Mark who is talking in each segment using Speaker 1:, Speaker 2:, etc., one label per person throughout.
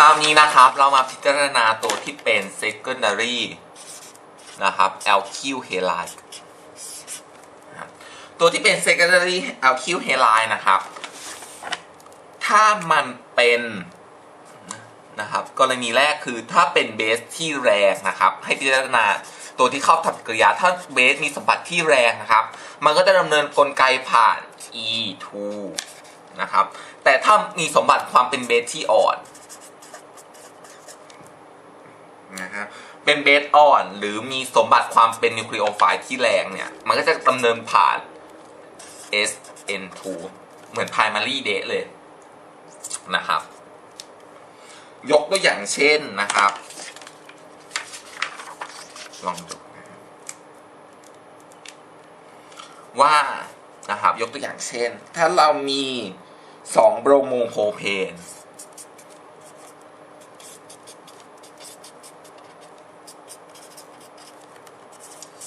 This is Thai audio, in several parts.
Speaker 1: ราวนี้นะครับเรามาพิจารณาตัวที่เป็น secondary นะครับ alkyl halide ตัวที่เป็น secondary alkyl halide นะครับ ถ้ามันเป็นนะครับกรณีแรกคือถ้าเป็นเบสที่แรงนะครับ ให้พิจารณาตัวที่เข้าทำปฏิกิริยาถ้าเบสมีสมบัติที่แรงนะครับ มันก็จะดำเนินกลไกผ่าน E2 นะครับ แต่ถ้ามีสมบัติความเป็นเบสที่อ่อน นะครับเป็นเบสอ่อนหรือมีสมบัติความเป็นนิวคลีโอไฟล์ที่แรงเนี่ย มันก็จะดำเนินผ่าน SN2 เหมือน primary date เลยนะครับ ยกตัวอย่างเช่นนะครับ ลองดูว่านะครับยกตัวอย่างเช่น ถ้าเรามี2โบรโมโพเพน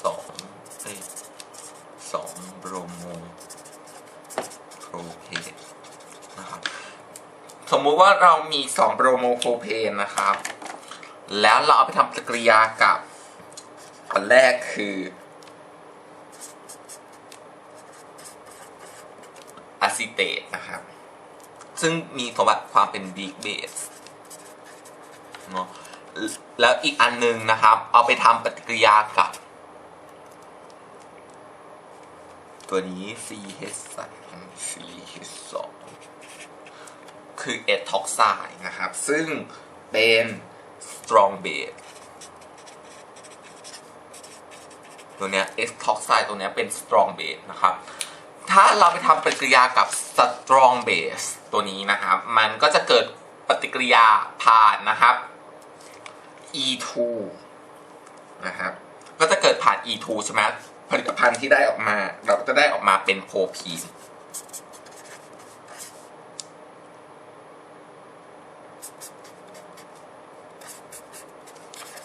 Speaker 1: สองเอ้ยสองโบรโมโพเพนนะครับ สมมุติว่า เรามี 2โบรโมโพเพนนะครับ แล้วเราเอาไปทำปฏิกิริยากับ อันแรกคืออะซิเตตนะครับ ซึ่งมีสมบัติความเป็น weak base เนาะแล้วอีกอันหนึงนะครับ เอาไปทำปฏิกิริยากับ ตัวนี้ CH3 CH2 คือเอทอกไซด์นะครับ ซึ่งเป็น strong base ตัวเนี้ยเอทอกไซด์ตัวเนี้ยเป็น strong base นะครับ ถ้าเราไปทำปฏิกิริยากับ strong base ตัวนี้นะครับ มันก็จะเกิดปฏิกิริยาผ่านนะครับ E2 นะครับก็จะเกิดผ่าน E2 ใช่ไหมผลิตภัณฑ์ที่ได้ออกมา เราก็จะได้ออกมาเป็นโพพีน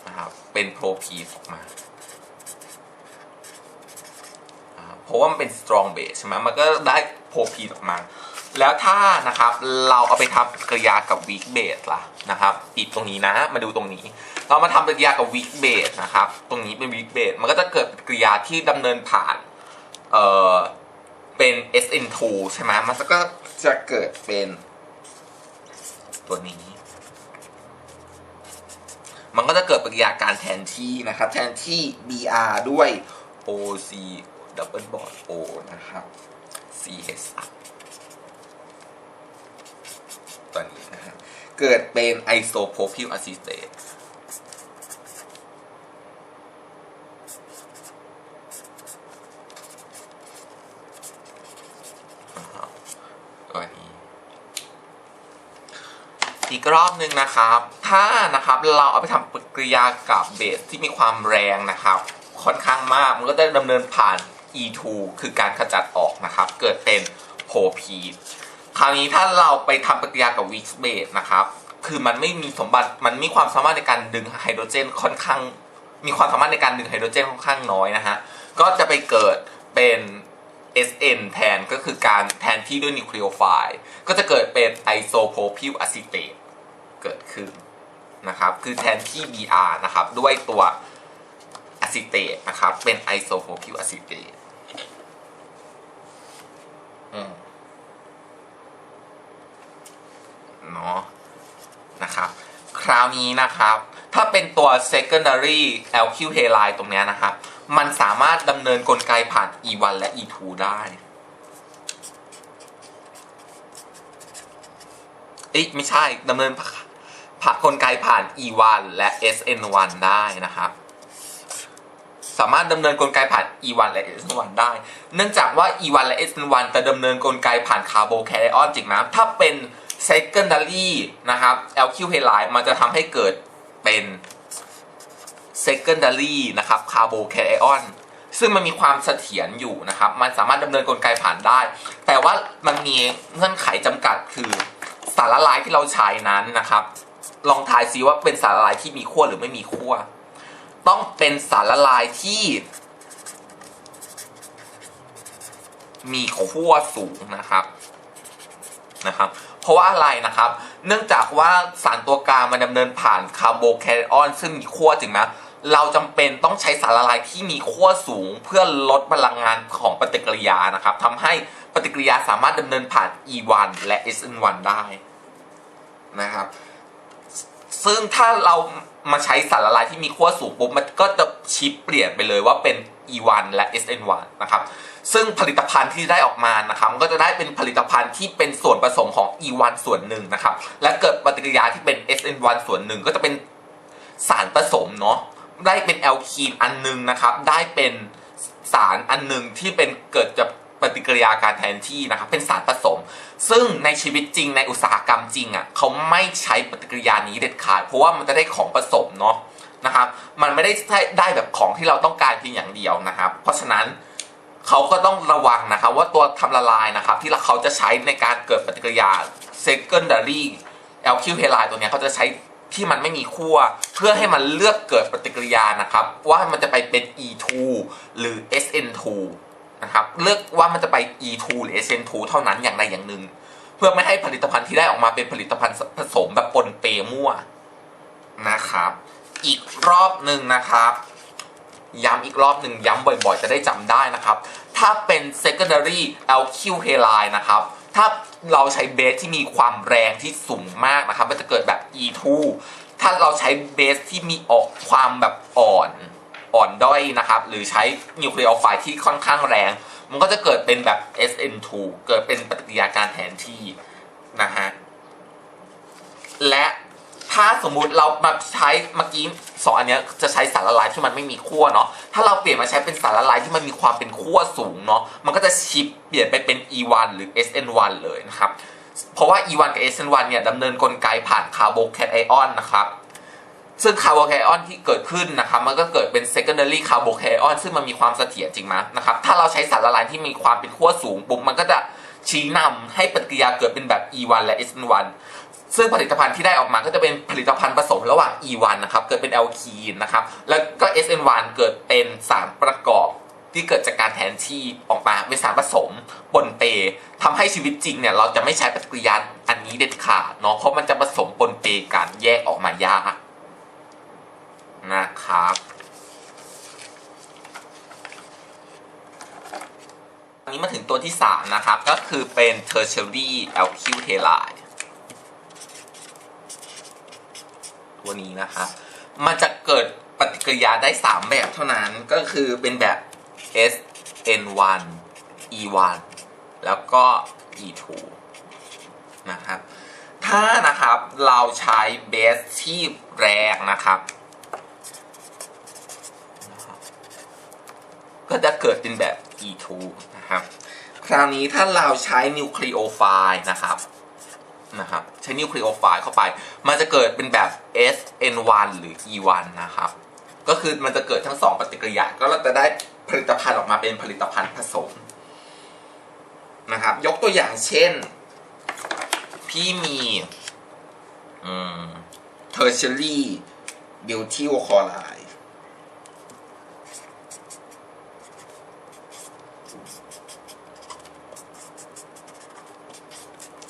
Speaker 1: นะครับ เป็นโพพีออกมาเพราะว่ามันเป็น strong base ใช่ไหมมันก็ได้โพพีออกมา แล้วถ้านะครับเราเอาไปทำปฏิกิริยากับ weak base ล่ะนะครับปิดตรงนี้นะมาดูตรงนี้ เรามาทำปฏิกิริยากับ weak base นะครับตรงนี้เป็น weak base มันก็จะเกิดปฏิกิริยาที่ดำเนินผ่านเอ่อเป็น SN2 ใช่ไหมมันก็จะเกิดเป็นตัวนี้ มันก็จะเกิดปฏิกิริยาการแทนที่นะครับ แทนที่ Br ด้วย OC double bond O นะครับ CH ตัวนี้นะฮะเกิดเป็นไอโซโพพิลอะซิเตตตัวนี้ อีกรอบหนึ่งนะครับ ถ้านะครับเราเอาไปทำปฏิกิริยากับเบสที่มีความแรงนะครับ ค่อนข้างมากมันก็จะดำเนินผ่าน E2 คือการขจัดออกนะครับ เกิดเป็นโพพีดคราวนี้ถ้าเราไปทำปฏิกิริยากับวิกเบสนะครับ คือมันไม่มีสมบัติมันมีความสามารถในการดึงไฮโดรเจนค่อนข้าง มีความสามารถในการดึงไฮโดรเจนค่อนข้างน้อยนะฮะก็จะไปเกิดเป็น SN แทนก็คือการแทนที่ด้วยนิวคลีโอไฟล์ก็จะเกิดเป็นไอโซโพพิลอะซิเตต เกิดขึ้นนะครับ คือแทนที่ Br นะครับ ด้วยตัวอะซิเตตนะครับ เป็นไอโซโพพิลอะซิเตตเนาะนะครับ คราวนี้นะครับ ถ้าเป็นตัว secondary alkyl halide ตรงนี้นะครับ มันสามารถดำเนินกลไกผ่าน E1 และ E2 ได้เอ๊ะไม่ใช่ดำเนิน ผ่านกลไกผ่าน E1 และ SN1 ได้นะครับ สามารถดำเนินกลไกผ่าน E1 และ SN1 ได้ เนื่องจากว่า E1 และ SN1 จะดำเนินกลไกผ่านคาร์โบแคไอออนจริงไหมถ้าเป็น secondary นะครับ alkyl halide มันจะทำให้เกิดเป็น secondary นะครับคาร์โบแคไอออนซึ่งมันมีความเสถียรอยู่นะครับ มันสามารถดำเนินกลไกผ่านได้ แต่ว่ามันมีเงื่อนไขจำกัดคือสารละลายที่เราใช้นั้นนะครับ ลองทายซิว่าเป็นสารละลายที่มีขั้วหรือไม่มีขั้วต้องเป็นสารละลายที่ มีขั้วสูงนะครับนะครับ เพราะว่าอะไรนะครับ เนื่องจากว่าสารตัวกลางมันดำเนินผ่านคาร์โบแคไออนซึ่งมีขั้วจริงนะเราจำเป็นต้องใช้สารละลายที่มีขั้วสูง เพื่อลดพลังงานของปฏิกิริยานะครับทำให้ปฏิกิริยาสามารถดำเนินผ่าน E1 และ SN1 ได้นะครับ ซึ่งถ้าเรามาใช้สารละลายที่มีขั้วสูงปุ๊บมันก็จะชิปเปลี่ยนไปเลยว่าเป็น E1 และ SN1 นะครับ ซึ่งผลิตภัณฑ์ที่ได้ออกมานะครับก็จะได้เป็นผลิตภัณฑ์ที่เป็นส่วนผสมของ E1 ส่วนหนึ่งนะครับ และเกิดปฏิกิริยาที่เป็น SN1 ส่วนหนึ่งก็จะเป็นสารผสมเนาะได้เป็นแอลคีนอันหนึงนะครับ ได้เป็นสารอันหนึงที่เป็นเกิดจาก ปฏิกิริยาการแทนที่นะครับเป็นสารผสม ซึ่งในชีวิตจริงในอุตสาหกรรมจริงอะเขาไม่ใช้ปฏิกิริยานี้เด็ดขาด เพราะว่ามันจะได้ของผสมเนาะนะครับมันไม่ได้ได้แบบของที่เราต้องการเพียงอย่างเดียวนะครับ เพราะฉะนั้นเขาก็ต้องระวังนะครับว่าตัวทำละลายนะครับที่เขาจะใช้ในการเกิดปฏิกิริยา secondary alkyl halide ตัวเนี้ยเขาจะใช้ที่มันไม่มีขั้วเพื่อให้มันเลือกเกิดปฏิกิริยานะครับ ว่ามันจะไปเป็น E2 หรือ SN2 นะครับเลือกว่ามันจะไป E2 หรือ SN2 เท่านั้นอย่างใดอย่างหนึ่ง เพื่อไม่ให้ผลิตภัณฑ์ที่ได้ออกมาเป็นผลิตภัณฑ์ผสมแบบปนเปมั่วนะครับ อีกรอบหนึ่งนะครับ ย้ำอีกรอบหนึ่งย้ำบ่อยๆ จะได้จำได้นะครับ ถ้าเป็น secondary alkyl halide นะครับ ถ้าเราใช้เบสที่มีความแรงที่สูงมากนะครับ มันจะเกิดแบบ E2 ถ้าเราใช้เบสที่มีออกความแบบอ่อน อ่อนด้อยนะครับ หรือใช้นิวเคลียร์ไฟที่ค่อนข้างแรง มันก็จะเกิดเป็นแบบ SN2 เกิดเป็นปฏิกิริยาการแทนที่นะฮะและถ้าสมมุติเรามาใช้เมื่อกี้สองอันเนี้ยจะใช้สารละลายที่มันไม่มีขั้วเนาะถ้าเราเปลี่ยนมาใช้เป็นสารละลายที่มันมีความเป็นขั้วสูงเนาะมันก็จะชิปเปลี่ยนไปเป็น E1 หรือ SN1 เลยนะครับ เพราะว่า E1 กับ SN1 เนี่ยดำเนินกลไกผ่านคาร์โบแคทไอออนนะครับ ซึ่งคาร์โบไคออนที่เกิดขึ้นนะครับมันก็เกิดเป็น secondary คาร์โบไคออนซึ่งมันมีความเสถียรจริงไหมนะครับถ้าเราใช้สารละลายที่มีความเป็นขั้วสูงปุ๊บมันก็จะชี้นำให้ปฏิกิริยาเกิดเป็นแบบ E1 และ SN1 ซึ่งผลิตภัณฑ์ที่ได้ออกมาก็จะเป็นผลิตภัณฑ์ผสมระหว่าง E1 นะครับเกิดเป็นแอลคีนนะครับแล้วก็ SN1 เกิดเป็นสารประกอบที่เกิดจากการแทนที่ออกมาเป็นสารผสมปนเปทำให้ชีวิตจริงเนี่ยเราจะไม่ใช้ปฏิกิริยาอันนี้เด็ดขาดเนาะเพราะมันจะผสมปนเปกันแยกออกมายาก นะครับอันนี้มาถึงตัวที่ 3 นะครับ ก็คือเป็น tertiary alkyl halide ตัวนี้นะครับมันจะเกิดปฏิกิริยาได้ 3 แบบเท่านั้นก็คือเป็นแบบ SN1 E1 แล้วก็ E2 นะครับ ถ้านะครับเราใช้เบสที่แรงนะครับ ก็จะเกิดเป็นแบบ E2 นะครับ คราวนี้ถ้าเราใช้นิวคลีโอไฟล์นะครับนะครับใช้นิวคลีโอไฟล์เข้าไป มันจะเกิดเป็นแบบ SN1 หรือ E1 นะครับ ก็คือมันจะเกิดทั้งสองปฏิกิริยา ก็เราจะได้ผลิตภัณฑ์ออกมาเป็นผลิตภัณฑ์ผสมนะครับ ยกตัวอย่างเช่น พี่มีอืม tertiary butyl chloride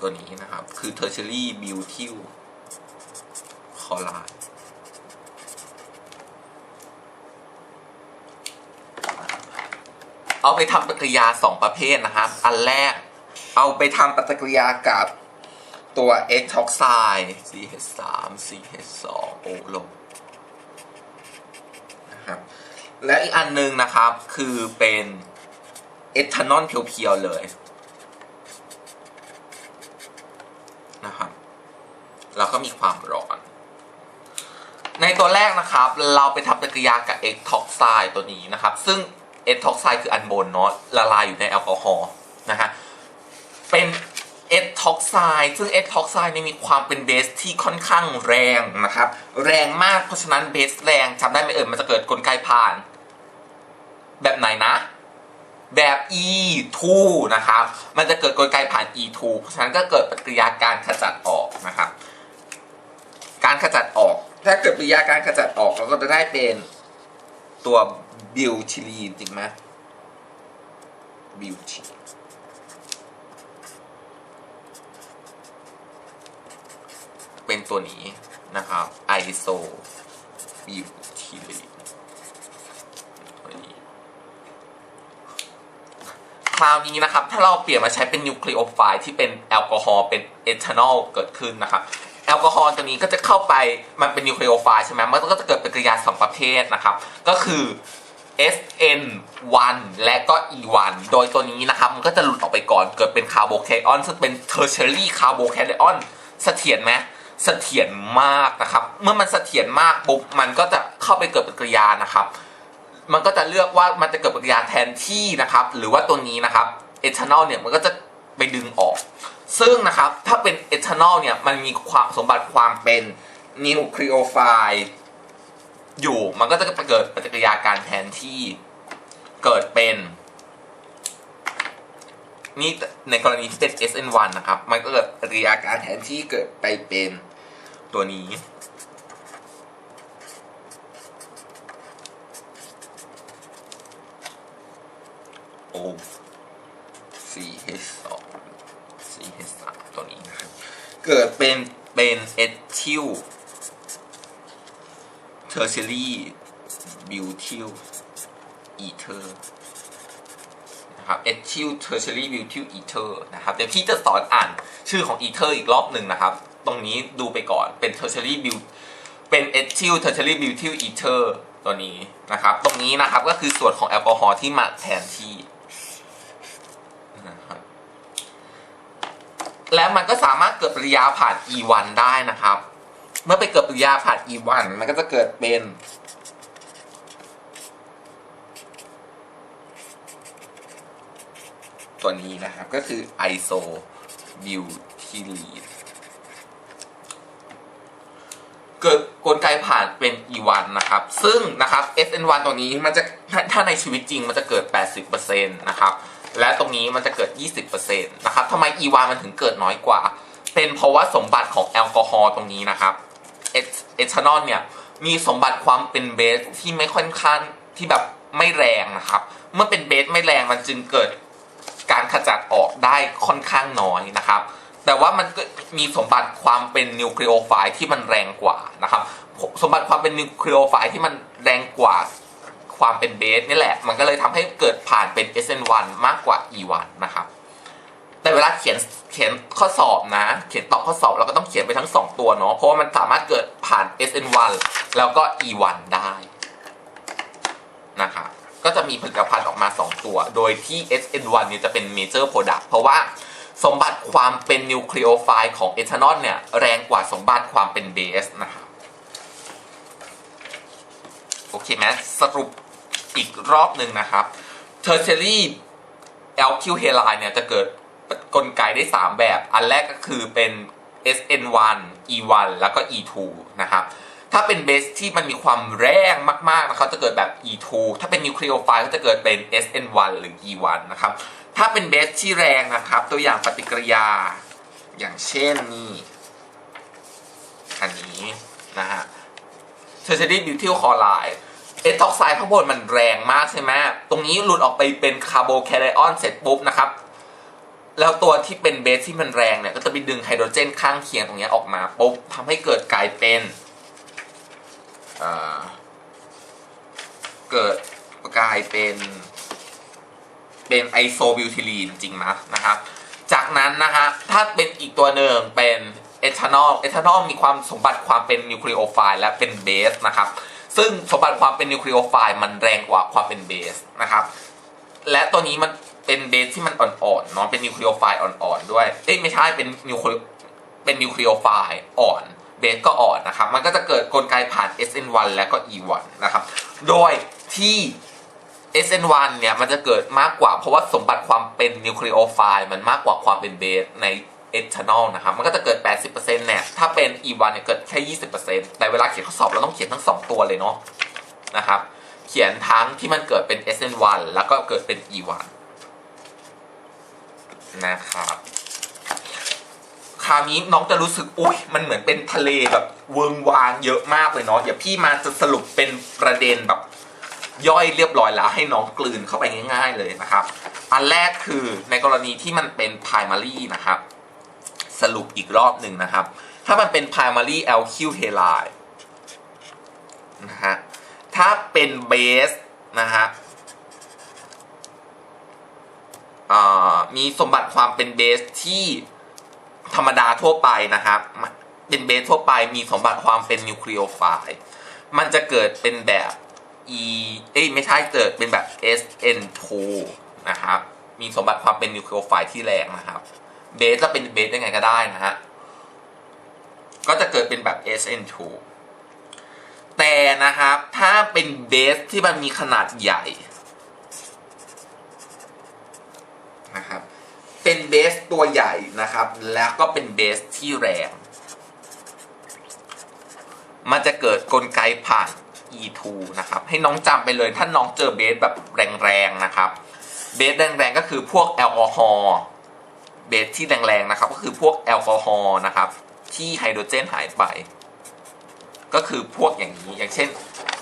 Speaker 1: ตัวนี้นะครับ คือ tertiary butyl chloride เอาไปทำปฏิกิริยาสองประเภทนะครับ อันแรกเอาไปทำปฏิกิริยากับตัว X ท็อกไซด์ CH3 CH2 โอลงนะครับ และอีกอันหนึงนะครับคือเป็นเอทานอลเพียวๆเลย นะครับ แล้วก็มีความร้อน ในตัวแรกนะครับ เราไปทำปฏิกิริยากับ X ท็อกไซด์ตัวนี้นะครับ ซึ่งเอทท็อกไซด์คืออันบนเนาะละลายอยู่ในแอลกอฮอล์นะฮะเป็นเอทท็อกไซด์ซึ่งเอทท็อกไซด์นี่มีความเป็นเบสที่ค่อนข้างแรงนะครับ แรงมากเพราะฉะนั้นเบสแรงจำได้ไหมเอ่ยมันจะเกิดกลไกผ่าน แบบไหนนะ แบบ E2 นะครับ มันจะเกิดกลไกผ่าน E2 เพราะฉะนั้นก็เกิดปฏิกิริยาการขจัดออกนะครับ การขจัดออก ถ้าเกิดปฏิกิริยาการขจัดออกเราก็จะได้เป็นตัวบิวทิลีนจริงไหมบิวทิตัวนี้นะครับ iso butylene ตัว คราวนี้นะครับ ถ้าเราเปลี่ยนมาใช้เป็นนิวคลีโอไฟล์ที่เป็นแอลกอฮอล์เป็นเอทานอลเกิดขึ้นนะครับแอลกอฮอล์ตัวนี้ก็จะเข้าไปมันเป็นนิวคลีโอไฟล์ใช่ไหมมันก็จะเกิดปฏิกิริยาสองประเภทนะครับ ก็คือ SN1 และก็ E1 โดยตัวนี้นะครับ มันก็จะหลุดออกไปก่อนเกิดเป็นคาร์โบแคออนซึ่งเป็น tertiary คาร์โบแคอออนเสถียรไหมเสถียรมากนะครับ เมื่อมันเสถียรมากปุ๊บมันก็จะเข้าไปเกิดปฏิกิริยานะครับ มันก็จะเลือกว่ามันจะเกิดปฏิกิริยาแทนที่นะครับ หรือว่าตัวนี้นะครับเอทานอลเนี่ยมันก็จะไปดึงออก ซึ่งนะครับถ้าเป็นเอทานอลเนี่ยมันมีความสมบัติความเป็นนิวคลีโอไฟล์อยู่มันก็จะเกิดปฏิกิริยาการแทนที่เกิดเป็นนี่ในกรณีที่เป็น SN1 นะครับ มันก็เกิดปฏิกิริยาการแทนที่เกิดไปเป็นตัวนี้ โอ CH2 CH3 ตัวนี้นะครับ เกิดเป็นเป็นเอทิลเทอร์เซิลีบิวทิลอีเทอร์นะครับเอทิลเทอร์เซิลีบิวทิลอีเทอร์นะครับ เดี๋ยวพี่จะสอนอ่านชื่อของอีเทอร์อีกรอบหนึ่งนะครับ ตรงนี้ดูไปก่อนเป็นเทอร์เซิลีบิวเป็นเอทิลเทอร์เซิลีบิวทิลอีเทอร์ตัวนี้นะครับ ตรงนี้นะครับก็คือส่วนของแอลกอฮอล์ที่มาแทนที่ นะครับ แล้วมันก็สามารถเกิดปริยาผ่าน E1 ได้นะครับ เมื่อไปเกิดปริยาผ่าน E1 มันก็จะเกิดเป็นตัวนี้นะครับก็คือ iso butylene เกิดกลไกผ่านเป็น E1 นะครับ ซึ่งนะครับ SN1 ตัวนี้มันจะถ้าถ้าในชีวิตจริงมันจะเกิด 80%นะครับ และตรงนี้มันจะเกิด 20%นะครับทำไม E1 มันถึงเกิดน้อยกว่า เป็นเพราะว่าสมบัติของแอลกอฮอล์ตรงนี้นะครับเอเอทานอลเนี่ยมีสมบัติความเป็นเบสที่ไม่ค่อนข้างที่แบบไม่แรงนะครับ เมื่อเป็นเบสไม่แรงมันจึงเกิดการขจัดออกได้ค่อนข้างน้อยนะครับ แต่ว่ามันก็มีสมบัติความเป็นนิวคลีโอไฟล์ที่มันแรงกว่านะครับ สมบัติความเป็นนิวคลีโอไฟล์ที่มันแรงกว่าความเป็นเบสนี่แหละ มันก็เลยทำให้เกิดผ่านเป็น SN1 มากกว่า E1 นะครับ แต่เวลาเขียนเขียนข้อสอบนะ เขียนตอบข้อสอบเราก็ต้องเขียนไปทั้ง 2 ตัวเนาะเพราะว่ามันสามารถเกิดผ่าน SN1 แล้วก็ E1 ได้นะครับก็จะมีผลิตภัณฑ์ออกมา 2 ตัว โดยที่ SN1 เนี่ยจะเป็น major product เพราะว่าสมบัติความเป็นนิวคลีโอไฟล์ของเอทานอลเนี่ย แรงกว่าสมบัติความเป็นเบสนะครับโอเคไหมสรุปอีกรอบหนึ่งนะครับ tertiary alkyl halide เนี่ยจะเกิด กลไกได้ 3 แบบ อันแรกก็คือเป็น SN1 E1 แล้วก็ E2 นะครับ ถ้าเป็นเบสที่มันมีความแรงมากๆนะครับจะเกิดแบบ E2 ถ้าเป็นนิวคลีโอไฟล์ก็จะเกิดเป็น SN1 หรือ E1 นะครับ ถ้าเป็นเบสที่แรงนะครับ ตัวอย่างปฏิกิริยา อย่างเช่นนี่ อันนี้นะฮะ tertiary butyl chloride เอทอกไซด์ข้างบนมันแรงมากใช่ไหม ตรงนี้หลุดออกไปเป็นคาร์โบแคไอออนเสร็จปุ๊บนะครับ แล้วตัวที่เป็นเบสที่มันแรงเนี่ยก็จะไปดึงไฮโดรเจนข้างเคียงตรงนี้ออกมาปุ๊บทำให้เกิดกลายเป็นเกิดกลายเป็นเป็นไอโซบิวทิลีนจริงนะนะครับ จากนั้นนะฮะถ้าเป็นอีกตัวหนึ่งเป็นเอทานอลเอทานอลมีความสมบัติความเป็นนิวคลีโอไฟล์และเป็นเบสนะครับซึ่งสมบัติความเป็นนิวคลีโอไฟล์มันแรงกว่าความเป็นเบสนะครับและตัวนี้มัน เป็นเบสที่มันอ่อนๆเนาะเป็นนิวคลีโอไฟล์อ่อนๆด้วยเอ้ยไม่ใช่เป็นนิวคลีเป็นนิวคลีโอไฟล์อ่อนเบสก็อ่อนนะครับมันก็จะเกิดกลไกผ่าน SN1 และก็ E1 นะครับโดยที่ SN1 เนี่ยมันจะเกิดมากกว่าเพราะว่าสมบัติความเป็นนิวคลีโอไฟล์มันมากกว่าความเป็นเบสในเอทานอลนะครับมันก็จะเกิด 80%เนี่ยถ้าเป็น E1 เนี่ยเกิดแค่ 20%แต่เวลาเขียนข้อสอบเราต้องเขียนทั้ง 2 ตัวเลยเนาะนะครับเขียนทั้งที่มันเกิดเป็น SN1 แล้วก็เกิดเป็น E1 นะครับ คราวนี้น้องจะรู้สึกอุ้ยมันเหมือนเป็นทะเลแบบเวิงวางเยอะมากเลยเนาะเดี๋ยวพี่มาจะสรุปเป็นประเด็นแบบย่อยเรียบร้อยแล้วให้น้องกลืนเข้าไปง่าย ๆเลยนะครับ อันแรกคือในกรณีที่มันเป็น primary นะครับ สรุปอีกรอบหนึ่งนะครับ ถ้ามันเป็น primary alkyl halide นะฮะถ้าเป็นเบสนะฮะอ่า มีสมบัติความเป็นเบสที่ธรรมดาทั่วไปนะครับ เป็นเบสทั่วไปมีสมบัติความเป็นนิวเคลียโฟไล์มันจะเกิดเป็นแบบ e เอ้ยไม่ใช่เกิดเป็นแบบ sn2 นะครับ มีสมบัติความเป็นนิวเคลียโฟไล์ที่แรงนะครับ เบสจะเป็นเบสยังไงก็ได้นะฮะ ก็จะเกิดเป็นแบบ sn2 แต่นะครับ ถ้าเป็นเบสที่มันมีขนาดใหญ่ นะครับ เป็นเบสตัวใหญ่นะครับ แล้วก็เป็นเบสที่แรง มันจะเกิดกลไกผ่าน E2 นะครับ ให้น้องจำไปเลยถ้าน้องเจอเบสแบบแรงๆนะครับ เบสแรงๆก็คือพวกแอลกอฮอล์เบสที่แรงๆนะครับ ก็คือพวกแอลกอฮอล์นะครับ ที่ไฮโดรเจนหายไป ก็คือพวกอย่างนี้อย่างเช่น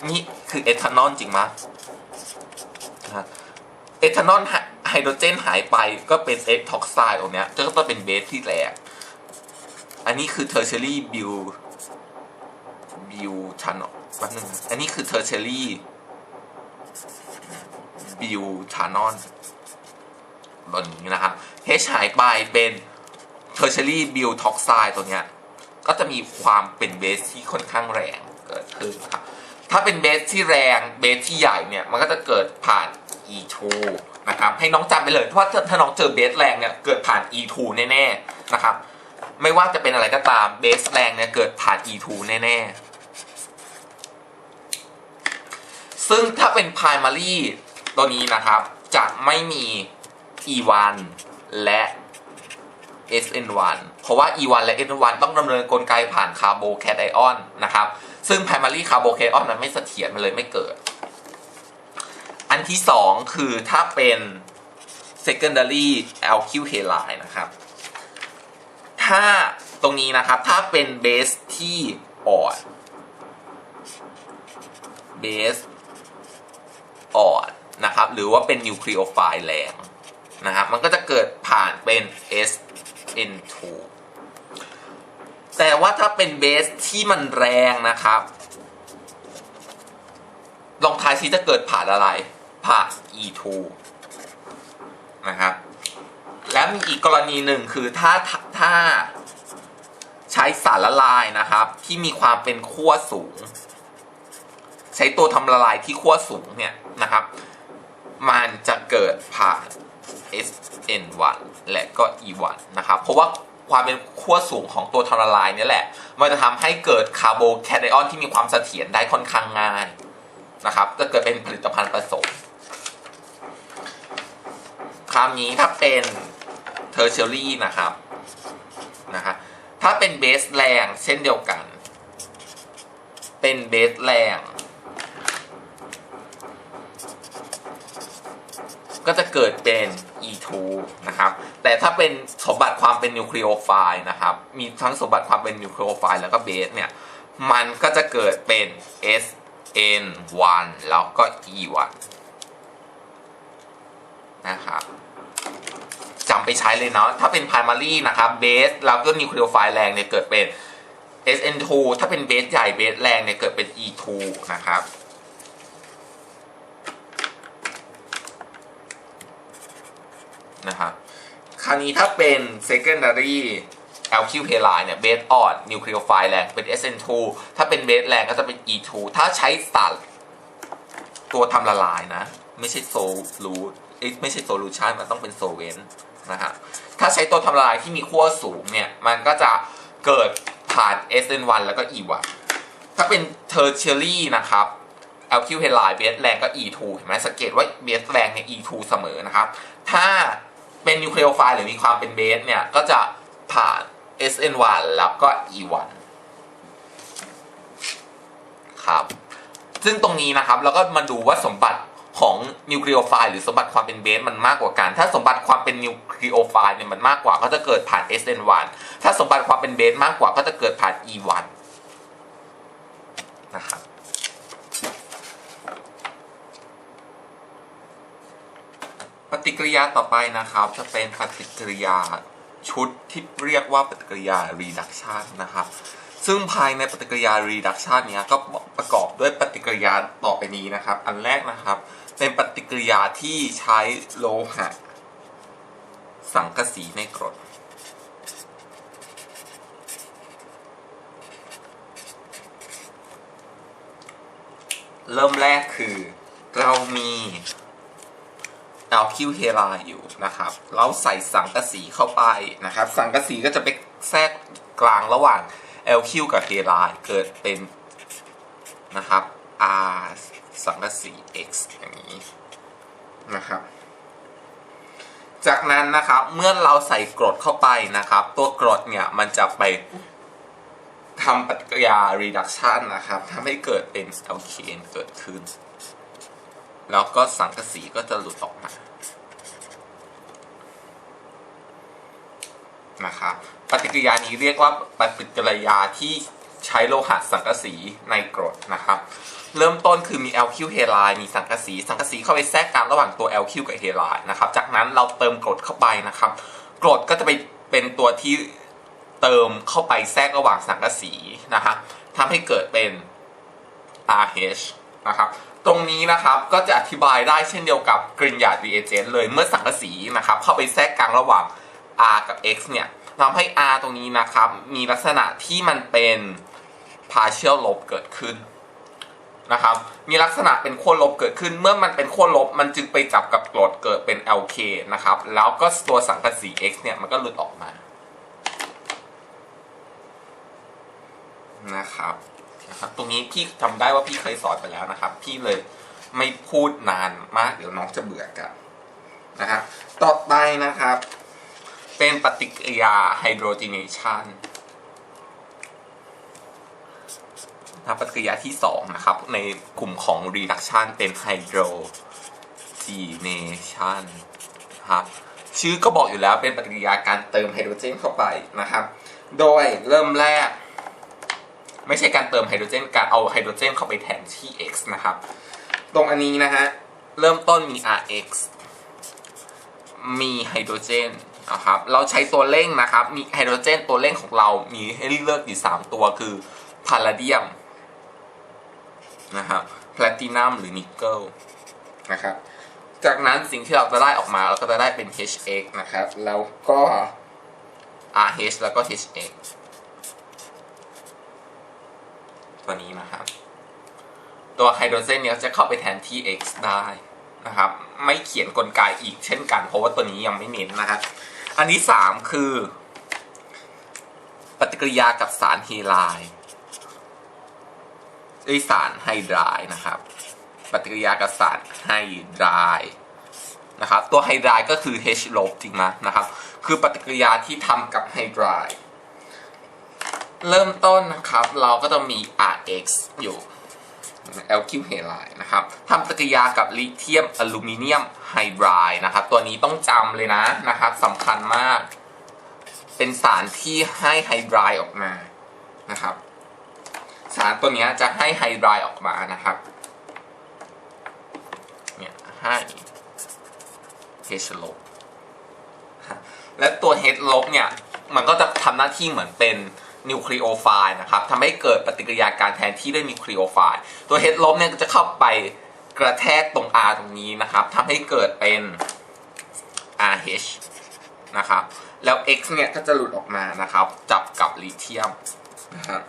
Speaker 1: นี่คือเอทานอลจริงไหมยนะ ทานอลไฮโดรเจนหายไปก็เป็นเอท็อกไซด์ตรงเนี้ยก็จะเป็นเบสที่แรงอันนี้คือเทอร์เชอรี่บิวบิวชานอลแป๊บนึงอันนี้คือเทอร์เชอรี่บิวชานอลตัวนี้นะครับ H หายไปเป็น tertiary butyl toxide ตัวเนี้ยก็จะมีความเป็นเบสที่ค่อนข้างแรงเกิดขึ้นครับถ้าเป็นเบสที่แรงเบสที่ใหญ่เนี่ย มันก็จะเกิดผ่าน E2 นะครับให้น้องจำไปเลยเพราะว่าถ้าน้องเจอเบสแรงเนี่ยเกิดผ่าน E2 แน่ๆนะครับไม่ว่าจะเป็นอะไรก็ตามเบสแรงเนี่ยเกิดผ่าน E2 แน่ๆ ซึ่งถ้าเป็น primary ตัวนี้นะครับ จะไม่มี E1 และ SN1 เพราะว่า E1 และ SN1 ต้องดำเนินกลไกผ่านคาร์โบแคทไอออนนะครับ ซึ่ง primary คาร์โบแคทไอออนมันไม่เสถียรมันเลยไม่เกิด อันที่2คือถ้าเป็น secondary alkyl halide นะครับ ถ้าตรงนี้นะครับ ถ้าเป็นเบสที่อ่อนเบสอ่อนนะครับ หรือว่าเป็นนิวคลีโอไฟล์แรงนะครับ มันก็จะเกิดผ่านเป็น SN2 แต่ว่าถ้าเป็นเบสที่มันแรงนะครับ ลองทายซิจะเกิดผ่านอะไร ผ่าน E2 นะครับแล้วมีอีกกรณีหนึ่งคือถ้าถ้าใช้สารละลายนะครับ ที่มีความเป็นขั้วสูง ใช้ตัวทำละลายที่ขั้วสูงเนี่ยนะครับ มันจะเกิดผ่าน SN1 และก็ E1 นะครับ เพราะว่าความเป็นขั้วสูงของตัวทำละลายนี่แหละ มันจะทำให้เกิดคาร์โบแคไอออนที่มีความเสถียรได้ค่อนข้างง่ายนะครับ จะเกิดเป็นผลิตภัณฑ์ผสม คราวนี้ถ้าเป็นเทอร์เชอรี่นะครับนะฮะถ้าเป็นเบสแรงเช่นเดียวกัน เป็นเบสแรงก็จะเกิดเป็น E2 นะครับ แต่ถ้าเป็นสมบัติความเป็นนิวคลีโอไฟล์นะครับ มีทั้งสมบัติความเป็นนิวคลีโอไฟล์แล้วก็เบสเนี่ย มันก็จะเกิดเป็น SN1 แล้วก็ E1 นะครับ จำไปใช้เลยเนาะถ้าเป็น primary นะครับเบสแล้วก็นิวเคลีโอไฟแรงเนี่ยเกิดเป็น SN2 ถ้าเป็นเบสใหญ่เบสแรงเนี่ยเกิดเป็น E2 นะครับนะครับคราวนี้ถ้าเป็น secondary alkyl halide เนี่ยเบสอ่อนนิวคลีโอไฟแรงเป็น SN2 ถ้าเป็นเบสแรงก็จะเป็น E2 ถ้าใช้สารตัวทำละลายนะ ไม่ใช่โซลูไม่ใช่โซลูชันมันต้องเป็นโซเวน นะฮะ ถ้าใช้ตัวทำลายที่มีขั้วสูงเนี่ย มันก็จะเกิดผ่าน SN1 แล้วก็ E1 ถ้าเป็น tertiary นะครับ alkyl halide เบสแรงก็ E2 เห็นไหมสังเกตว่าเบสแรงเนี่ย E2 เสมอนะครับ ถ้าเป็นนิวเคลีโอไฟหรือมีความเป็นเบสเนี่ย ก็จะผ่าน SN1 แล้วก็ E1 ครับ ซึ่งตรงนี้นะครับ เราก็มาดูว่าสมบัติ ของนิวเคลีโอไฟล์หรือสมบัติความเป็นเบสมันมากกว่ากัน ถ้าสมบัติความเป็นนิวเคลีโอไฟล์เนี่ยมันมากกว่าก็จะเกิดผ่าน SN1 ถ้าสมบัติความเป็นเบสมากกว่าก็จะเกิดผ่าน E1 นะครับปฏิกิริยาต่อไปนะครับจะเป็นปฏิกิริยาชุดที่เรียกว่าปฏิกิริยา reduction นะครับซึ่งภายในปฏิกิริยา reduction เนี้ยก็ประกอบด้วยปฏิกิริยาต่อไปนี้นะครับ อันแรกนะครับ เป็นปฏิกิริยาที่ใช้โลหะ สังกะสีในกรด เริ่มแรกคือ เรามีแอลคิวเฮลาอยู่นะครับ เราใส่สังกะสีเข้าไปนะครับ สังกะสีก็จะไปแทรกกลางระหว่างแอลคิวกับเฮลาเกิดเป็นนะครับ R สังกะสี X อย่างนี้นะครับ จากนั้นนะครับเมื่อเราใส่กรดเข้าไปนะครับ ตัวกรดเนี่ยมันจะไปทำปฏิกิริยา reduction นะครับทำให้เกิดเป็นแอลเคนเกิดขึ้น แล้วก็สังกะสีก็จะหลุดออกมานะครับปฏิกิริยานี้เรียกว่าปฏิกิริยาที่ใช้โลหะสังกะสีในกรดนะครับ เริ่มต้นคือมี LQ เฮไลน์มีสังกะสี สังกะสีเข้าไปแทรกกลางระหว่างตัว LQ กับเฮไลน์นะครับ จากนั้นเราเติมกรดเข้าไปนะครับ กรดก็จะไปเป็นตัวที่เติมเข้าไปแทรกระหว่างสังกะสีนะครับทำให้เกิดเป็น RH นะครับ ตรงนี้นะครับก็จะอธิบายได้เช่นเดียวกับกริญญา reagent เลยเมื่อสังกะสีนะครับเข้าไปแทรกกลางระหว่าง R กับ X เนี่ยทำให้ R ตรงนี้นะครับ มีลักษณะที่มันเป็น partial ลบเกิดขึ้น นะครับมีลักษณะเป็นขั้วลบเกิดขึ้นเมื่อมันเป็นขั้วลบ มันจึงไปจับกับกรดเกิดเป็น LK นะครับแล้วก็ตัวสังกะสี X เนี่ยมันก็หลุดออกมานะครับนะครับ ตรงนี้พี่จำได้ว่าพี่เคยสอนไปแล้วนะครับ พี่เลยไม่พูดนานมาก เดี๋ยวน้องจะเบื่อกันนะครับต่อไปนะครับ เป็นปฏิกิริยาไฮโดรเจเนชัน นะปฏิกิริยาที่ 2 นะครับ ในกลุ่มของ reduction เป็นไฮโดรเจเนชันครับชื่อก็บอกอยู่แล้วเป็นปฏิกิริยาการเติมไฮโดรเจนเข้าไปนะครับ โดยเริ่มแรก ไม่ใช่การเติมไฮโดรเจน การเอาไฮโดรเจนเข้าไปแทนที่ x นะครับ ตรงอันนี้นะฮะ เริ่มต้นมี rx มีไฮโดรเจนนะครับ เราใช้ตัวเร่งนะครับ มีไฮโดรเจนตัวเร่งของเรา มีให้เลือกอยู่ 3 ตัวคือพาราเดียม นะครับแพลตินัมหรือนิกเกิลนะครับจากนั้นสิ่งที่เราจะได้ออกมาเราก็จะได้เป็น HX นะครับแล้วก็ RH แล้วก็ HX ตัวนี้นะครับตัวไฮโดรเจนเนี่ยจะเข้าไปแทนที่ X ได้นะครับ ไม่เขียนกลไกอีกเช่นกัน เพราะว่าตัวนี้ยังไม่เน้นนะครับ อันที่ 3 คือ ปฏิกิริยากับสารเฮไลน์ ไอยสารไฮไดรายนะครับ ปฏิกิริยากับสารไฮไดรายนะครับ ตัวไฮไดรายก็คือ H ลบจริงไหมนะครับ คือปฏิกิริยาที่ทำกับไฮไดรายเริ่มต้นนะครับ เราก็จะมี Rx อยู่ LQ เฮไลน์นะครับทำปฏิกิริยากับลิเธียมอลูมิเนียมไฮไดรายนะครับ ตัวนี้ต้องจำเลยนะนะครับสำคัญมาก เป็นสารที่ให้ไฮไดรายออกมานะครับ สารตัวนี้จะให้ไฮไดรายออกมานะครับเนี่ยให้ H ลบและตัว H ลบเนี่ยมันก็จะทำหน้าที่เหมือนเป็นนิวคลีโอไฟล์นะครับทำให้เกิดปฏิกิริยาการแทนที่ด้วยนิวคลีโอไฟล์ตัว H ลบเนี่ยจะเข้าไปกระแทกตรง R ตรงนี้นะครับทำให้เกิดเป็น RH นะครับ แล้ว X เนี่ยก็จะหลุดออกมานะครับ จับกับลิเธียมนะครับ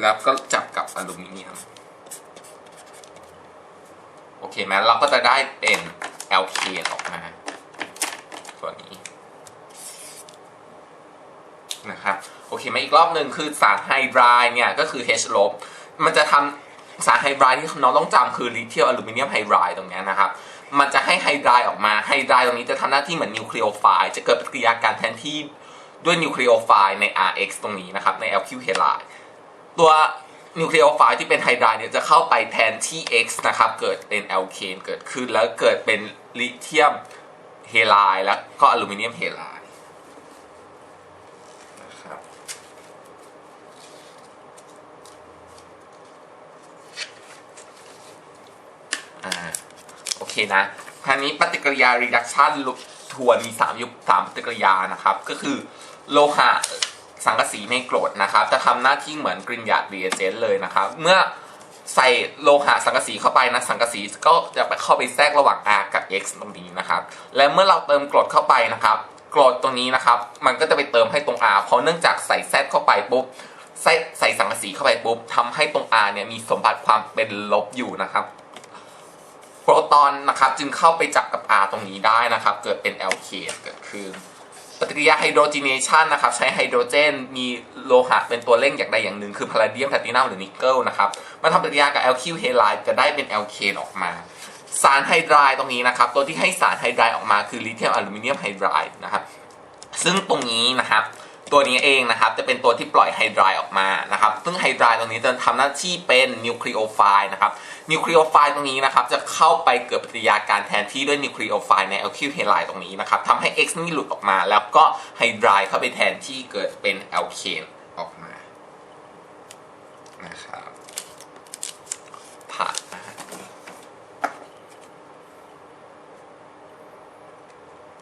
Speaker 1: แล้วก็จับกับอลูมิเนียม โอเคไหมเราก็จะได้เป็น LK ออกมา ตัวนี้นะครับโอเคไหมอีกรอบหนึ่งคือสารไฮดรายเนี่ย ก็คือ H ลบมันจะทำสารไฮดรายที่น้องต้องจำคือลิเธียมอลูมิเนียมไฮดรายตรงนี้นะครับ มันจะให้ไฮดรายออกมาไฮดรายตรงนี้จะทำหน้าที่เหมือนนิวเคลีโอไฟล์จะเกิดปฏิกิริยาการแทนที่ด้วยนิวเคลีโอไฟล์ใน Rx ตรงนี้นะครับ ใน LQ เฮไลน์ ตัวนิวเคลีโอไฟที่เป็นไฮดรายเนี่ยจะเข้าไปแทนที่ X นะครับ เกิดเป็นแอลเคนเกิดขึ้นแล้วเกิดเป็นลิเธียมเฮไลน์แล้วก็อลูมิเนียมเฮไลน์นะครับอ่าโอเคนะคราวนี้ปฏิกิริยา reduction ทวนมี3ยุคสามปฏิกิริยานะครับ ก็คือโลหะ สังกะสีไม่กรดนะครับจะทำหน้าที่เหมือนกริยาเรีเจนเลยนะครับ เมื่อใส่โลหะสังกะสีเข้าไปนะสังกะสีก็จะไปเข้าไปแทรกระหว่าง R กับ X ตรงนี้นะครับ และเมื่อเราเติมกรดเข้าไปนะครับกรดตรงนี้นะครับ มันก็จะไปเติมให้ตรง R เพราะเนื่องจากใส่ Z เข้าไปปุ๊บใส่ใส่สังกะสีเข้าไปปุ๊บทำให้ตรง R เนี่ยมีสมบัติความเป็นลบอยู่นะครับโปรตอนนะครับจึงเข้าไปจับกับ R ตรงนี้ได้นะครับ เกิดเป็น LK เกิดขึ้น ปฏิกิริยาไฮโดรเจเนชันนะครับ ใช้ไฮโดรเจน มีโลหะเป็นตัวเร่งอย่างใดอย่างหนึ่ง คือพาราเดียมแพลตินัมหรือนิกเกิลนะครับมาทำปฏิกิริยากับแอลคิวเฮไลด์จะได้เป็นแอลเคนออกมา สารไฮไดรด์ตรงนี้นะครับ ตัวที่ให้สารไฮไดรด์ออกมาคือลิเธียมอลูมิเนียมไฮไดรด์นะครับซึ่งตรงนี้นะครับ ตัวนี้เองนะครับจะเป็นตัวที่ปล่อยไฮดรด์ออกมานะครับซึ่งไฮดรด์ตรงนี้จะทำหน้าที่เป็นนิวคลีโอไฟล์นะครับนิวคลีโอไฟล์ตรงนี้นะครับจะเข้าไปเกิดปฏิกิริยาการแทนที่ด้วยนิวคลีโอไฟล์ใน alkyl halide ตรงนี้นะครับทำให้ X นี่หลุดออกมา แล้วก็ไฮดรด์เข้าไปแทนที่เกิดเป็น alkane ออกมานะครับผ่า